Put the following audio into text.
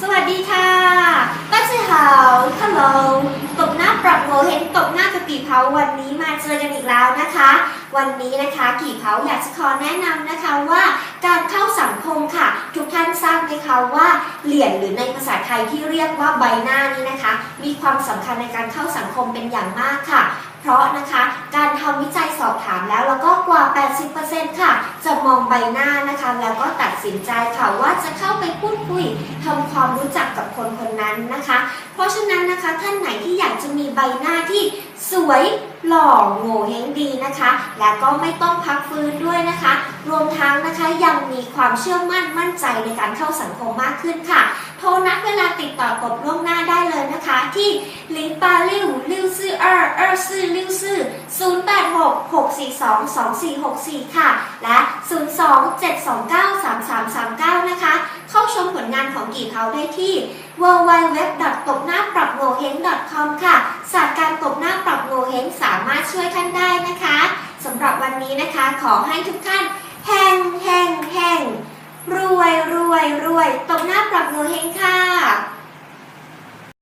สวัสดีค่ะป้าเจ้าหาวฮัลโหลตบหน้าปรับหวเห็นตบหน้ากับกี่เผาวันนี้มาเจอกันอีกแล้วนะคะ วันนี้นะคะกี่เผาอยากจะขอแนะนำนะคะว่าการเข้าสังคมค่ะ ทุกท่านทราบไหมคะว่าเหรียญหรือในภาษาไทยที่เรียกว่าใบหน้านี้นะคะ มีความสำคัญในการเข้าสังคมเป็นอย่างมากค่ะ เพราะนะคะการทำวิจัยสอบถามแล้วแล้วก็กว่า 80%ค่ะ จะมองใบหน้านะคะ แล้วก็ตัดสินใจค่ะว่าจะเข้าไปพูดคุยทำความรู้จักกับคนคนนั้นนะคะ เพราะฉะนั้นนะคะท่านไหนที่อยากจะมีใบหน้าที่ สวยหล่อโง่เฮงดีนะคะ และก็ไม่ต้องพักฟื้นด้วยนะคะ รวมทั้งนะคะยังมีความเชื่อมั่นมั่นใจในการเข้าสังคมมากขึ้นค่ะ โทรนัดเวลาติดต่อกดล่วงหน้าได้เลยนะคะ ที่ลิงปาลิวลิวซื่อเออเออซื่อลิวซื่อ086 642 2464 ค่ะ และ 02 729 3339 นะคะ เข้าชมผลงานของกี่เขาได้ที่ www. ตบหน้าปรับโงเฮง .com ค่ะศาสตร์การตบหน้าามารถช่วยท่านได้นะคะสำหรับวันนี้นะคะขอให้ทุกท่านแห่งแห่งแห่งรวยรวยรวยตบหน้าปรับโงเฮงค่ะ